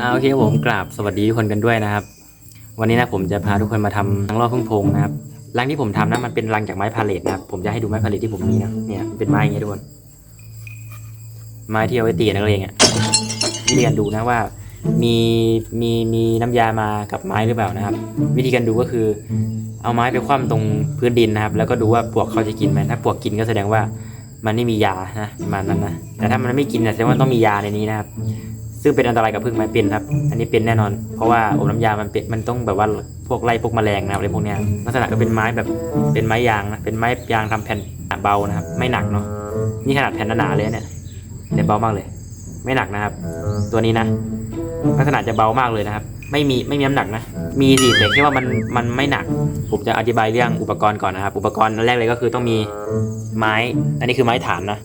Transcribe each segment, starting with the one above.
อ่าโอเคผมกราบสวัสดีทุกคนกันด้วยนะครับ วันนี้นะผมจะพาทุกคนมาทำรังรอบพึ่งพงนะครับรังที่ผมทำนะมันเป็นรังจากไม้พาเลตนะครับผมจะให้ดูไม้พาเลตที่ผมมีนะเนี่ยเป็นไม้อย่างเงี้ยทุกคนไม้ที่เอาไว้ตีนักเรียนอะวิธีการดูนะว่า มีมีมีน้ำยามากับไม้หรือเปล่านะครับ วิธีการดูก็คือเอาไม้ไปคว่ำตรงพื้นดินนะครับ แล้วก็ดูว่าปลวกเขาจะกินไหมถ้าปลวกกินก็แสดงว่ามันไม่มียานะประมาณนั้นนะแต่ถ้ามันไม่กินแสดงว่าต้องมียาในนี้นะครับ ซึ่งเป็นอันตรายกับพึ่งไหมเป็นครับ อันนี้เป็นแน่นอน เพราะว่าอมน้ำยามันเป็นมันต้องแบบว่าพวกไล่พวกแมลงนะครับอะไรพวกเนี้ยลักษณะก็เป็นไม้แบบเป็นไม้ยางนะเป็นไม้ยางทำแผ่นเบานะครับ ไม่หนักเนาะนี่ขนาดแผ่นหนาเลยเนี่ยแต่เบามากเลย ไม่หนักนะครับ ตัวนี้นะลักษณะจะเบามากเลยนะครับ ไม่มีไม่มีน้ำหนักนะ มีสิแต่แค่ว่ามันมันไม่หนัก ผมจะอธิบายเรื่องอุปกรณ์ก่อนนะครับ อุปกรณ์แรกเลยก็คือต้องมีไม้ อันนี้คือไม้ฐานนะ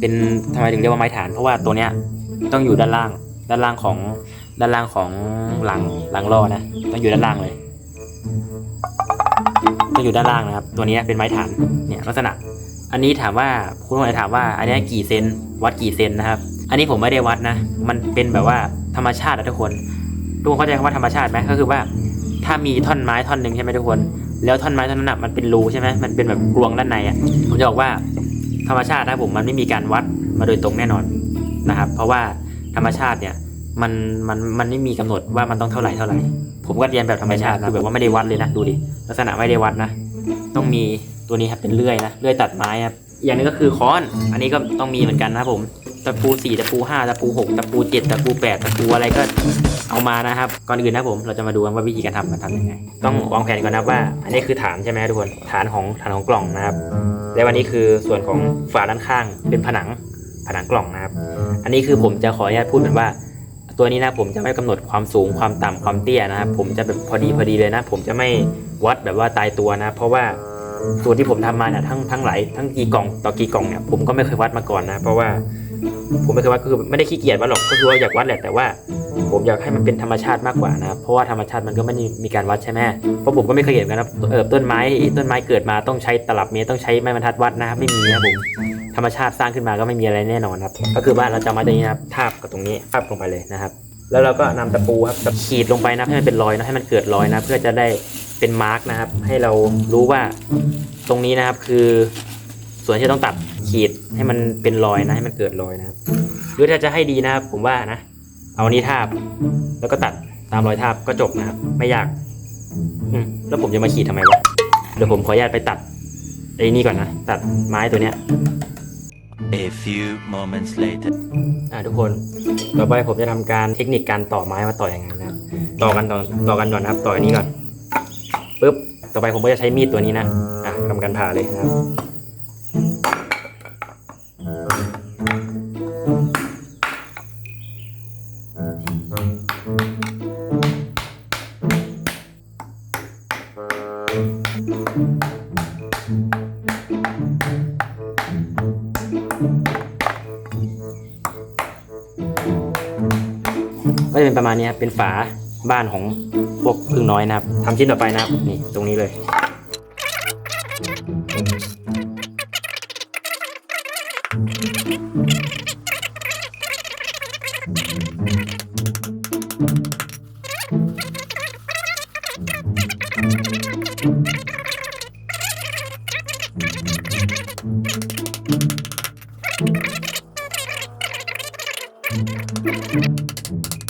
เป็นทำไมถึงเรียกว่าไม้ฐาน เพราะว่าตัวเนี้ยต้องอยู่ด้านล่าง ด้านล่างของด้านล่างของหลังหลังล่อนะต้องอยู่ด้านล่างเลยต้องอยู่ด้านล่างนะครับ ตัวนี้เป็นไม้ฐานเนี่ยลักษณะ อันนี้ถามว่าคุณผู้ชมถามว่า อันนี้กี่เซนวัดกี่เซนนะครับ อันนี้ผมไม่ได้วัดนะ มันเป็นแบบว่าธรรมชาตินะทุกคนทุกคนเข้าใจคำว่าธรรมชาติไหมก็คือว่า ถ้ามีท่อนไม้ท่อนหนึ่งใช่ไหมทุกคน แล้วท่อนไม้ท่อนนั้นนะมันเป็นรูใช่ไหมมันเป็นแบบกลวงด้านในอะผมจะบอกว่าธรรมชาตินะผมมันไม่มีการวัดมาโดยตรงแน่นอนนะครับ เพราะว่า ธรรมชาติเนี่ยมันมันมันไม่มีกำหนดว่ามันต้องเท่าไหร่เท่าไหร่ ผมก็เรียนแบบธรรมชาตินะคือแบบว่าไม่ได้วัดเลยนะดูดิลักษณะไม่ได้วัดนะ ต้องมีตัวนี้ครับเป็นเลื่อยนะเลื่อยตัดไม้ครับอย่างนึงก็คือค้อน อันนี้ก็ต้องมีเหมือนกันนะผมตะปูสี่ตะปูห้าตะปูหกตะปูเจ็ดตะปูแปดตะปูอะไรก็เอามานะครับก่อนอื่นนะผมเราจะมาดูกันว่าวิธีการทำมันทำยังไง ต้องวางแผนก่อนนะว่า อันนี้คือฐานใช่ไหมทุกคนฐานของฐานของกล่องนะครับและวันนี้คือส่วนของฝาด้านข้างเป็นผนัง ผนังกล่องนะครับ อันนี้คือผมจะขออนุญาตพูดเหมือนว่า ตัวนี้นะผมจะไม่กำหนดความสูงความต่ำความเตี้ยนะครับ ผมจะแบบพอดีพอดีเลยนะ ผมจะไม่วัดแบบว่าตายตัวนะ เพราะว่าส่วนที่ผมทำมาเนี่ยทั้งทั้งหลายทั้งกี่กล่องต่อกี่กล่องเนี่ยผมก็ไม่เคยวัดมาก่อนนะ เพราะว่าผมไม่เคยวัดก็คือไม่ได้ขี้เกียจวัดหรอกก็คือว่าอยากวัดแหละแต่ว่า ผมอยากให้มันเป็นธรรมชาติมากกว่านะเพราะว่าธรรมชาติมันก็ไม่มีการวัดใช่ไหมเพราะผมก็ไม่เคยเห็นกันนะเออต้นไม้ต้นไม้เกิดมาต้องใช้ตลับเมตรต้องใช้ไม้บรรทัดวัดนะครับไม่มีนะผม ธรรมชาติสร้างขึ้นมาก็ไม่มีอะไรแน่นอนครับ ก็คือว่าเราจะเอามาตรงนี้นะครับทาบกับตรงนี้ทาบลงไปเลยนะครับ แล้วเราก็นำตะปูครับแบบขีดลงไปนะให้มันเป็นรอยนะให้มันเกิดรอยนะ เพื่อจะได้เป็นมาร์กนะครับ ให้เรารู้ว่าตรงนี้นะครับคือส่วนที่ต้องตัดขีดให้มันเป็นรอยนะให้มันเกิดรอยนะครับหรือถ้าจะให้ดีนะครับผมว่านะ เอานี้ทาบ แล้วก็ตัดตามรอยทาบก็จบนะครับ ไม่ยาก อืมแล้วผมจะมาขีดทำไมวะเดี๋ยวผมขออนุญาตไปตัดไอ้นี่ก่อนนะ ตัดไม้ตัวเนี้ย A few moments later. อ่าทุกคน ต่อไปผมจะทำการเทคนิคการต่อไม้มาต่ออย่างนะครับ ต่อกันต่อต่อกันก่อนนะครับ ต่ออันนี้ก่อน ปึ๊บ ต่อไปผมก็จะใช้มีดตัวนี้นะ อะทำการผ่าเลยนะครับ เป็นประมาณนี้ครับเป็นฝาบ้านของพวกพึ่งน้อยนะครับทำชิ้นต่อไปนะครับนี่ตรงนี้เลย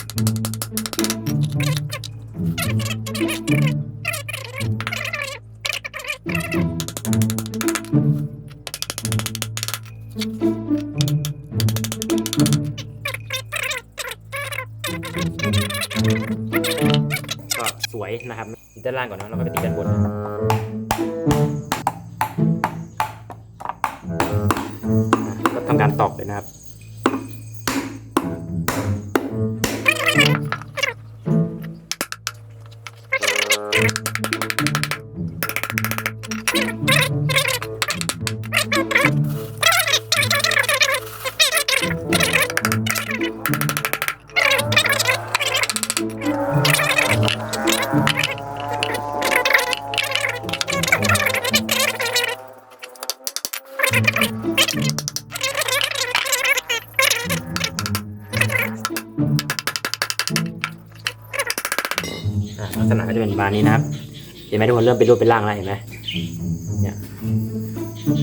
ก็สวยนะครับติดด้านล่างก่อนนะแล้วก็ไปติดด้านบนอะก็ทำการตอกเลยนะครับ ษณะก็จะเป็นประมาณนี้นะครับ เห็นไหมทุกคนเริ่มเป็นรูปเป็นร่างแล้วเห็นไหมเนี่ย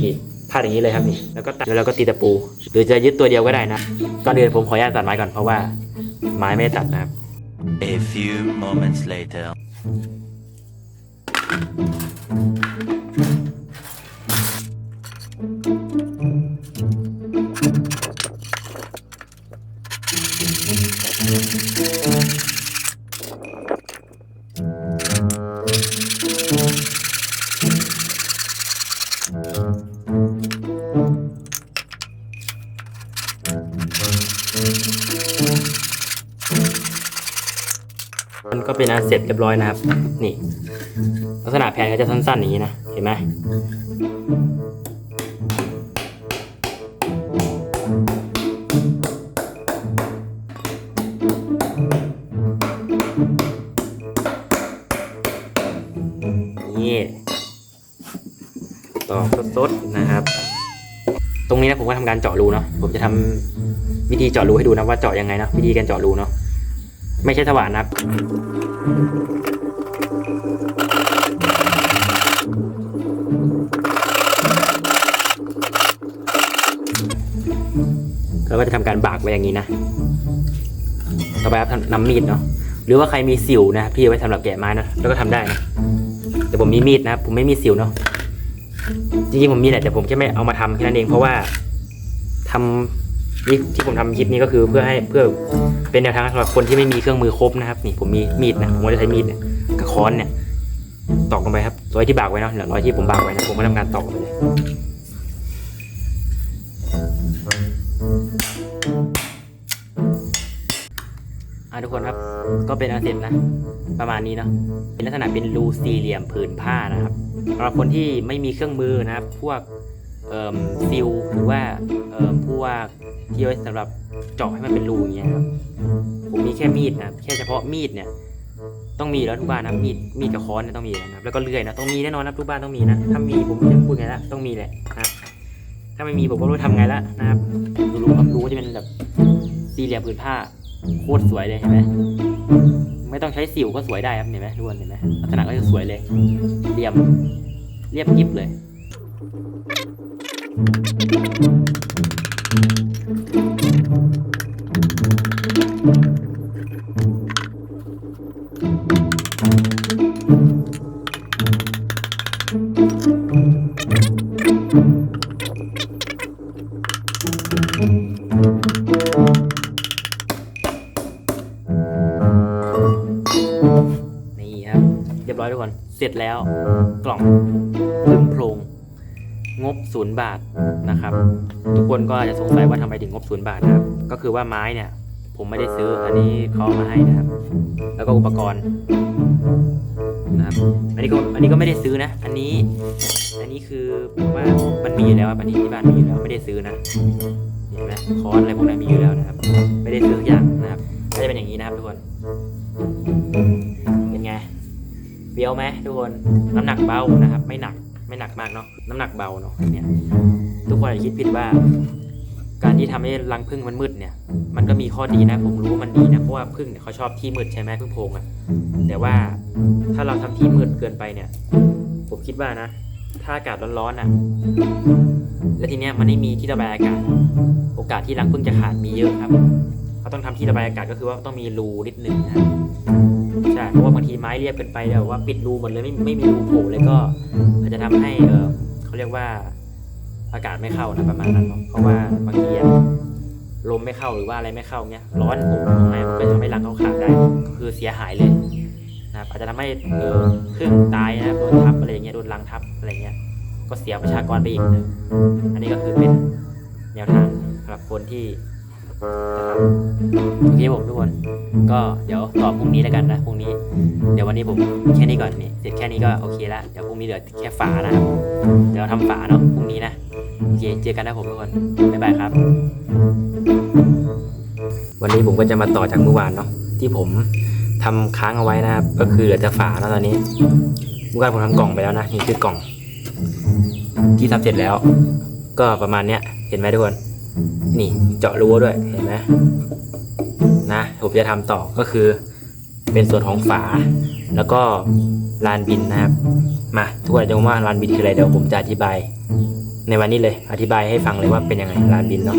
นี่พาดอย่างนี้เลยครับนี่แล้วก็ตัดแล้วเราก็ตีตะปู หรือจะยึดตัวเดียวก็ได้นะก่อนอื่นผมขออนุญาตตัดไม้ก่อนเพราะว่าไม้ไม่ได้ตัดนะครับ A few moments later. มันก็เป็นอันเสร็จเรียบร้อยนะครับ นี่ ลักษณะแผ่นก็จะสั้นๆอย่างนี้นะ เห็นไหมนี่ตอกสดๆนะครับ ตรงนี้นะผมก็ทำการเจาะรูเนาะผมจะทำวิธีเจาะรูให้ดูนะว่าเจาะยังไงนะวิธีการเจาะรูเนาะ ไม่ใช่สว่านนะครับ เราก็จะทำการบากไว้อย่างนี้นะ ต่อไปครับนำมีดเนาะ หรือว่าใครมีสิวนะครับที่เอาไว้สำหรับแกะไม้นะ แล้วก็ทำได้นะ แต่ผมมีมีดนะผมไม่มีสิวเนาะ จริงๆผมมีแหละแต่ผมแค่ไม่เอามาทำแค่นั้นเองเพราะว่าทำ นี่ที่ผมทำคลิปนี้ก็คือเพื่อให้เพื่อเป็นแนวทางสำหรับคนที่ไม่มีเครื่องมือครบนะครับ นี่ผมมีมีดนะผมจะใช้มีดเนี่ยกับค้อนเนี่ยตอกลงไปครับร้อยที่บากไว้เนาะร้อยที่ผมบากไว้นะผมก็ทำการตอกไปเลยอะทุกคนครับก็เป็นอันเสร็จนะ ประมาณนี้เนาะเป็นลักษณะเป็นรูสี่เหลี่ยมผืนผ้านะครับสำหรับคนที่ไม่มีเครื่องมือนะครับ พวก ซิลหรือว่าเอ่อพวกที่ไว้สำหรับเจาะให้มันเป็นรูอย่างเงี้ยครับผมมีแค่มีดนะแค่เฉพาะมีดเนี่ยต้องมีแล้วทุกบ้านนะมีดมีดกับค้อนเนี่ยต้องมีนะครับแล้วก็เลื่อยนะต้องมีแน่นอนนะทุกบ้านต้องมีนะถ้ามีผมจะพูดไงละต้องมีแหละนะถ้าไม่มีผมก็รู้ทำไงละนะครับดูรูครับรูก็จะเป็นแบบสี่เหลี่ยมผืนผ้าโคตรสวยเลยเห็นไหมไม่ต้องใช้สิวก็สวยได้ครับเห็นไหมทุกคนเห็นไหมลักษณะก็จะสวยเลยเหลี่ยมเรียบกิบเลย นี่ครับ เรียบร้อยทุกคน เสร็จแล้วกล่อง งบศูนย์บาทนะครับ ทุกคนก็อาจจะสงสัยว่าทำไมถึงงบศูนย์บาทนะครับ ก็คือว่าไม้เนี่ยผมไม่ได้ซื้ออันนี้เขามาให้นะครับ แล้วก็อุปกรณ์นะครับอันนี้ก็อันนี้ก็ไม่ได้ซื้อนะ อันนี้ อันนี้คือผมว่ามันมีอยู่แล้วอันนี้ที่บ้านมีอยู่แล้วไม่ได้ซื้อนะเห็นไหมคอนอะไรพวกนั้นมีอยู่แล้วนะครับ ไม่ได้ซื้อทุกอย่างนะครับก็จะเป็นอย่างนี้นะครับทุกคน เป็นไงเบี้ยวไหมทุกคนน้ำหนักเบานะครับ ไม่หนัก ไม่หนักมากเนาะน้ำหนักเบาเนาะเนี่ยทุกคนอย่าคิดผิดว่า การที่ทำให้รังผึ้งมันมืดเนี่ย มันก็มีข้อดีนะ ผมรู้ว่ามันดีนะเพราะว่าผึ้งเนี่ยเขาชอบที่มืดใช่ไหมผึ้งโพงอะแต่ว่าถ้าเราทำที่มืดเกินไปเนี่ย ผมคิดว่านะถ้าอากาศร้อนๆอะ แล้วทีเนี้ยมันไม่มีที่ระบายอากาศ โอกาสที่รังผึ้งจะขาดมีเยอะครับ เขาต้องทำที่ระบายอากาศก็คือว่าต้องมีรูนิดนึงนะ ใช่เพราะว่าบางทีไม้เรียบเกินไปแต่ว่าปิดรูหมดเลยไม่ไม่มีรูโผล่เลยก็อาจจะทำให้เออเขาเรียกว่าอากาศไม่เข้านะประมาณนั้นเนาะเพราะว่าบางทีลมไม่เข้าหรือว่าอะไรไม่เข้าเนี้ยร้อนอบข้างในมันก็จะทำให้รังเขาขาดได้คือเสียหายเลยนะครับอาจจะทำให้เออผึ้งตายนะครับโดนทับอะไรอย่างเงี้ยโดนรังทับอะไรเงี้ยก็เสียประชากรไปอีกนะอันนี้ก็คือเป็นแนวทางสำหรับคนที่ จะทำโอเคผมทุกคน ก็เดี๋ยวตอบพรุ่งนี้แล้วกันนะพรุ่งนี้ เดี๋ยววันนี้ผมแค่นี้ก่อนนี่เสร็จแค่นี้ก็โอเคละเดี๋ยวพรุ่งนี้เหลือแค่ฝานะครับเดี๋ยวเราทำฝาเนาะพรุ่งนี้นะโอเคเจอกันนะผมทุกคนบ๊ายบายครับ วันนี้ผมก็จะมาต่อจากเมื่อวานเนาะที่ผมทำค้างเอาไว้นะครับ ก็คือเหลือแต่ฝาแล้วตอนนี้เมื่อวานผมทำกล่องไปแล้วนะนี่คือกล่อง ที่ทำเสร็จแล้ว ก็ประมาณเนี้ยเห็นไหมทุกคน นี่เจาะรูด้วยเห็นไหมนะผมจะทำต่อก็คือเป็นส่วนของฝา แล้วก็ลานบินนะครับ มาทุกคนจะงงว่าลานบินคืออะไรเดี๋ยวผมจะอธิบาย ในวันนี้เลยอธิบายให้ฟังเลยว่าเป็นยังไงลานบินเนาะ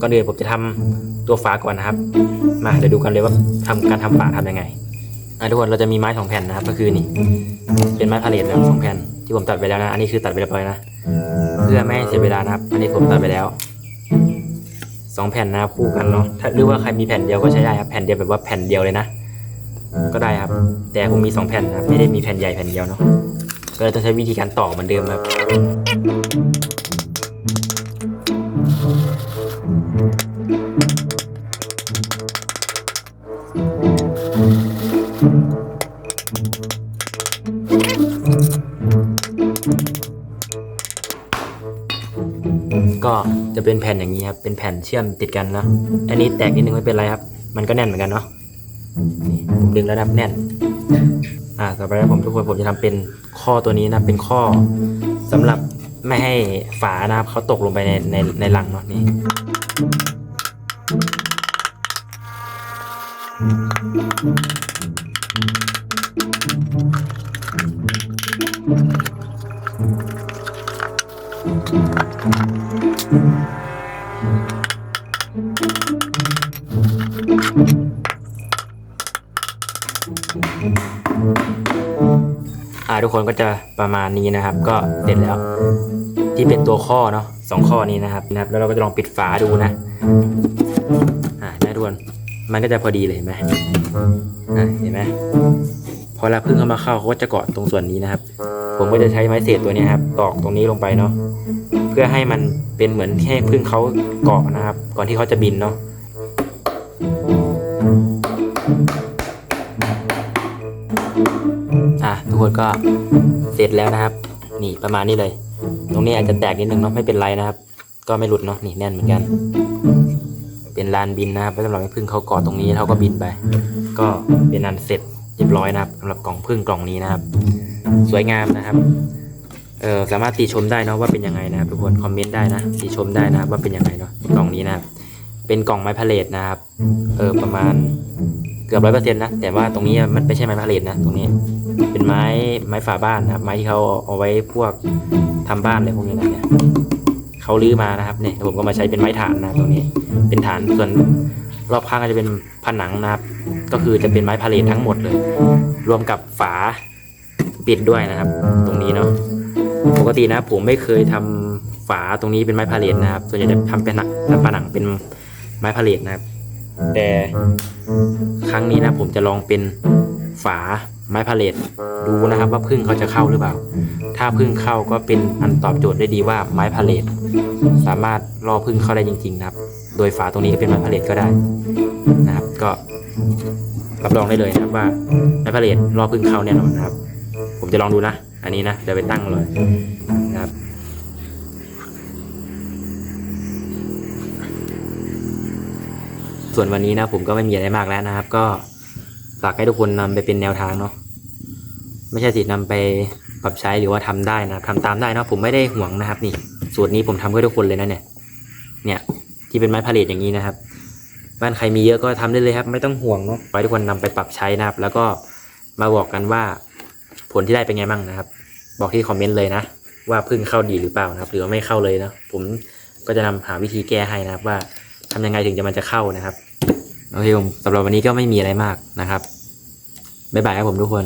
ก่อนอื่นผมจะทำตัวฝาก่อนนะครับ มาเดี๋ยวดูกันเลยว่าทำการทำฝาทำยังไงอะทุกคนเราจะมีไม้สองแผ่นนะครับ ก็คือนี่ เป็นไม้พาเลทนะครับสองแผ่นที่ผมตัดไปแล้วนะ อันนี้คือตัดไปเรียบร้อยนะ เพื่อไม่ให้เสียเวลานะครับ อันนี้ผมตัดไปแล้ว สองแผ่นนะครับคู่กันเนาะถ้าหรือว่าใครมีแผ่นเดียวก็ใช้ได้ครับแผ่นเดียวแบบว่าแผ่นเดียวเลยนะก็ได้ครับ แต่ผมมีสองแผ่นนะครับไม่ได้มีแผ่นใหญ่แผ่นเดียวเนาะก็เลยต้องใช้วิธีการต่อเหมือนเดิมครับ เป็นแผ่นเชื่อมติดกันเนาะอันนี้แตกนิดนึงไม่เป็นไรครับ มันก็แน่นเหมือนกันเนาะนี่ผมดึงแล้วนะแน่น อ่าต่อไปนะผมทุกคนผมจะทำเป็นข้อตัวนี้นะเป็นข้อสำหรับไม่ให้ฝานะครับเขาตกลงไปในในในหลังเนาะนี่ อ่าทุกคนก็จะประมาณนี้นะครับ ก็เสร็จแล้ว ที่เป็นตัวข้อเนาะสองข้อนี้นะครับนะครับ แล้วเราก็จะลองปิดฝาดูนะอ่าได้ทุกคนมันก็จะพอดีเลยเห็นไหมอ่าเห็นไหมพอเราพึ่งเข้ามาเข้าเขาก็จะเกาะตรงส่วนนี้นะครับ ผมก็จะใช้ไม้เศษตัวนี้ครับ ตอกตรงนี้ลงไปเนาะเพื่อให้มันเป็นเหมือนให้พึ่งเขาเกาะนะครับ ก่อนที่เขาจะบินเนาะ อะทุกคนก็เสร็จแล้วนะครับ นี่ประมาณนี้เลย ตรงนี้อาจจะแตกนิดนึงเนาะไม่เป็นไรนะครับ ก็ไม่หลุดเนาะนี่แน่นเหมือนกัน เป็นลานบินนะครับสำหรับให้พึ่งเขาเกาะตรงนี้เขาก็บินไป ก็เป็นอันเสร็จเรียบร้อยนะครับสำหรับกล่องพึ่งกล่องนี้นะครับ สวยงามนะครับเออสามารถติชมได้เนาะว่าเป็นยังไงนะครับทุกคนคอมเมนต์ได้นะติชมได้นะครับว่าเป็นยังไงเนาะกล่องนี้นะครับเป็นกล่องไม้พาเลทนะครับเออประมาณเกือบร้อยเปอร์เซ็นต์นะแต่ว่าตรงนี้มันไม่ใช่ไม้พาเลทนะตรงนี้ ไม้ไม้ฝาบ้านนะครับ ไม้ที่เขาเอาไว้พวกทำบ้านอะไรพวกนี้นะเนี่ยเขาลื้อมานะครับเนี่ยผมก็มาใช้เป็นไม้ฐานนะครับตรงนี้เป็นฐานส่วนรอบข้างก็จะเป็นผนังนะครับ ก็คือจะเป็นไม้พาเลททั้งหมดเลย รวมกับฝาปิดด้วยนะครับ ตรงนี้เนาะปกตินะผมไม่เคยทำฝาตรงนี้เป็นไม้พาเลทนะครับ ส่วนใหญ่จะทำเป็นหนังทำผนังเป็นไม้พาเลทนะครับ แต่ครั้งนี้นะผมจะลองเป็นฝา ไม้พาเลทดูนะครับว่าพึ่งเขาจะเข้าหรือเปล่า ถ้าพึ่งเข้าก็เป็นอันตอบโจทย์ได้ดีว่าไม้พาเลทสามารถรอพึ่งเข้าได้จริง ๆ นะครับ โดยฝาตรงนี้ก็เป็นไม้พาเลทก็ได้นะครับ ก็รับรองได้เลยนะครับว่าไม้พาเลทรอพึ่งเข้าแน่นอนนะครับ ผมจะลองดูนะ อันนี้นะเดี๋ยวไปตั้งเลยนะครับส่วนวันนี้นะผมก็ไม่มีอะไรมากแล้วนะครับ ก็ ฝากให้ทุกคนนำไปเป็นแนวทางเนาะไม่ใช่สินำไปปรับใช้หรือว่าทำได้นะทำตามได้เนาะผมไม่ได้ห่วงนะครับ นี่ สูตรนี้ผมทำเพื่อทุกคนเลยนะเนี่ย เนี่ย ที่เป็นไม้พาเลทอย่างนี้นะครับ บ้านใครมีเยอะก็ทำได้เลยครับ ไม่ต้องห่วงเนาะไว้ทุกคนนำไปปรับใช้นะครับ แล้วก็มาบอกกันว่า ผลที่ได้เป็นไงบ้างนะครับ บอกที่คอมเมนต์เลยนะว่าพึ่งเข้าดีหรือเปล่านะครับ หรือว่าไม่เข้าเลยนะผมก็จะนำหาวิธีแก้ให้นะครับ ว่าทำยังไงถึงจะมันจะเข้านะครับ โอเคผมสำหรับวันนี้ก็ไม่มีอะไรมากนะครับบ๊ายบายครับผมทุกคน